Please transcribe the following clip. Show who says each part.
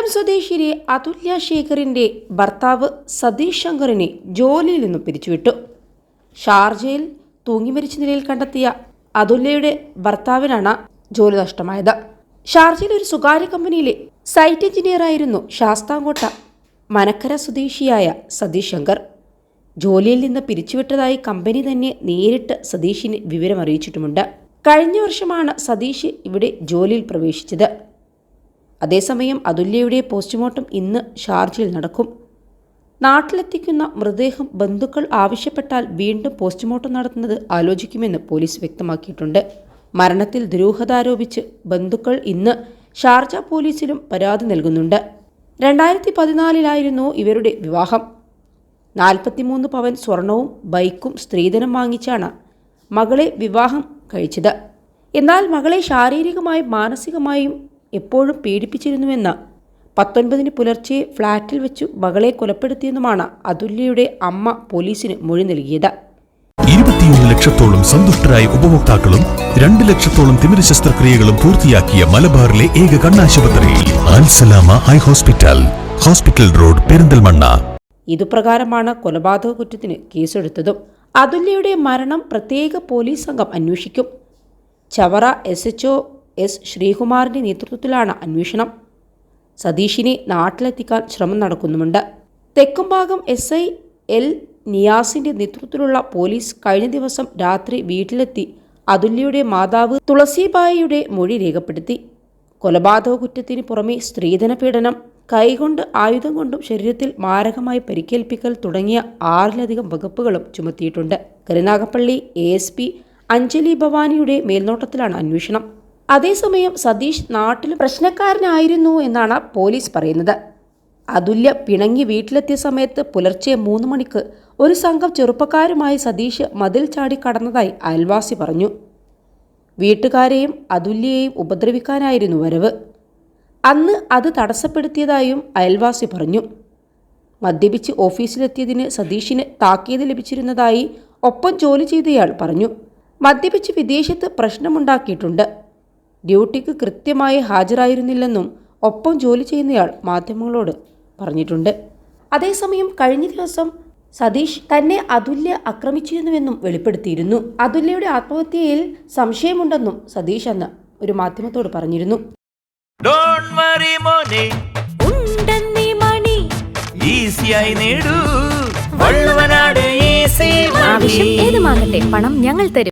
Speaker 1: കൊല്ലം സ്വദേശിനി അതുല്യ ശേഖറിന്റെ ഭർത്താവ് സതീഷ് ശങ്കറിനെ ജോലിയിൽ നിന്നും പിരിച്ചുവിട്ടു. ഷാർജയിൽ തൂങ്ങിമരിച്ച നിലയിൽ കണ്ടെത്തിയ അതുല്യയുടെ ഭർത്താവിനാണ് ജോലി നഷ്ടമായത് ഷാർജയിലെ ഒരു സ്വകാര്യ കമ്പനിയിലെ സൈറ്റ് എഞ്ചിനീയറായിരുന്നു ശാസ്താംകോട്ട മനക്കര സ്വദേശിയായ സതീഷ് ശങ്കർ. ജോലിയിൽ നിന്ന് പിരിച്ചുവിട്ടതായി കമ്പനി തന്നെ നേരിട്ട് സതീഷിന് വിവരമറിയിച്ചിട്ടുമുണ്ട്. കഴിഞ്ഞ വർഷമാണ് സതീഷ് ഇവിടെ ജോലിയിൽ പ്രവേശിച്ചത്. അതേസമയം അതുല്യയുടെ പോസ്റ്റ്മോർട്ടം ഇന്ന് ഷാർജയിൽ നടക്കും. നാട്ടിലെത്തിക്കുന്ന മൃതദേഹം ബന്ധുക്കൾ ആവശ്യപ്പെട്ടാൽ വീണ്ടും പോസ്റ്റ്മോർട്ടം നടത്തുന്നത് ആലോചിക്കുമെന്ന് പോലീസ് വ്യക്തമാക്കിയിട്ടുണ്ട്. മരണത്തിൽ ദുരൂഹത ആരോപിച്ച് ബന്ധുക്കൾ ഇന്ന് ഷാർജ പോലീസിലും പരാതി നൽകുന്നുണ്ട്. രണ്ടായിരത്തി പതിനാലിലായിരുന്നു ഇവരുടെ വിവാഹം. നാൽപ്പത്തിമൂന്ന് പവൻ സ്വർണവും ബൈക്കും സ്ത്രീധനം വാങ്ങിച്ചാണ് മകളെ വിവാഹം കഴിച്ചത്. എന്നാൽ മകളെ ശാരീരികമായും മാനസികമായും എപ്പോഴും പീഡിപ്പിച്ചിരുന്നുവെന്ന് പത്തൊൻപതിന് പുലർച്ചെ ഫ്ളാറ്റിൽ വെച്ചു മകളെ കൊലപ്പെടുത്തിയെന്നുമാണ് അതുല്യയുടെ അമ്മ പോലീസിന് മൊഴി നൽകിയത്.
Speaker 2: ഇരുപത്തിയൊന്ന് ലക്ഷത്തോളം സന്തുഷ്ടരായ ഉപഭോക്താക്കളും രണ്ട് ലക്ഷത്തോളം തിമിര ശസ്ത്രക്രിയകളും പൂർത്തിയാക്കിയ മലബാറിലെ ഏക കണ്ണാശുപത്രി Al Salama eye hospital hospital road Perinthalmanna.
Speaker 1: ഇതുപ്രകാരമാണ് കൊലപാതക കുറ്റത്തിന് കേസെടുത്തതും. അതുല്യയുടെ മരണം പ്രത്യേക പോലീസ് സംഘം അന്വേഷിക്കും. ചവറ എസ് എച്ച് എസ് ശ്രീകുമാറിന്റെ നേതൃത്വത്തിലാണ് അന്വേഷണം. സതീഷിനെ നാട്ടിലെത്തിക്കാൻ ശ്രമം നടക്കുന്നുമുണ്ട്. തെക്കുംഭാഗം എസ് ഐ എൽ നിയാസിന്റെ നേതൃത്വത്തിലുള്ള പോലീസ് കഴിഞ്ഞ ദിവസം രാത്രി വീട്ടിലെത്തി അതുല്യയുടെ മാതാവ് തുളസിബായിയുടെ മൊഴി രേഖപ്പെടുത്തി. കൊലപാതക കുറ്റത്തിന് പുറമെ സ്ത്രീധന പീഡനം കൈകൊണ്ട് ആയുധം കൊണ്ടും ശരീരത്തിൽ മാരകമായി പരിക്കേൽപ്പിക്കൽ തുടങ്ങിയ ആറിലധികം വകുപ്പുകളും ചുമത്തിയിട്ടുണ്ട്. Karunagappally A S P Anjali ഭവാനിയുടെ മേൽനോട്ടത്തിലാണ് അന്വേഷണം. അതേസമയം സതീഷ് നാട്ടിൽ പ്രശ്നക്കാരനായിരുന്നു എന്നാണ് പോലീസ് പറയുന്നത്. അതുല്യ പിണങ്ങി വീട്ടിലെത്തിയ സമയത്ത് പുലർച്ചെ മൂന്ന് മണിക്ക് ഒരു സംഘം ചെറുപ്പക്കാരുമായി സതീഷ് മതിൽ ചാടി കടന്നതായി അയൽവാസി പറഞ്ഞു. വീട്ടുകാരെയും അതുല്യയെയും ഉപദ്രവിക്കാനായിരുന്നു വരവ്. അന്ന് അത് തടസ്സപ്പെടുത്തിയതായും അയൽവാസി പറഞ്ഞു. മദ്യപിച്ച് ഓഫീസിലെത്തിയതിന് സതീഷിന് താക്കീത് ലഭിച്ചിരുന്നതായി ഒപ്പം ജോലി ചെയ്തയാൾ പറഞ്ഞു. മദ്യപിച്ച് വിദേശത്ത് പ്രശ്നമുണ്ടാക്കിയിട്ടുണ്ട്. ഡ്യൂട്ടിക്ക് കൃത്യമായി ഹാജരായിരുന്നില്ലെന്നും ഒപ്പം ജോലി ചെയ്യുന്നയാൾ മാധ്യമങ്ങളോട് പറഞ്ഞിട്ടുണ്ട്. അതേസമയം കഴിഞ്ഞ ദിവസം സതീഷ് തന്നെ അതുല്യ ആക്രമിച്ചിരുന്നുവെന്നും വെളിപ്പെടുത്തിയിരുന്നു. അതുല്യയുടെ ആത്മഹത്യയിൽ സംശയമുണ്ടെന്നും സതീഷ് അന്ന് ഒരു മാധ്യമത്തോട് പറഞ്ഞിരുന്നു.
Speaker 3: ഏത് വറി മോനെ.
Speaker 4: ഉണ്ടെന്നീ മണി.
Speaker 3: ഈസിയായി നേടൂ. വള്ളുവനാട് ഈസി
Speaker 4: ആവശ്യം ഏതുമാകട്ടെ പണം ഞങ്ങൾ തരും.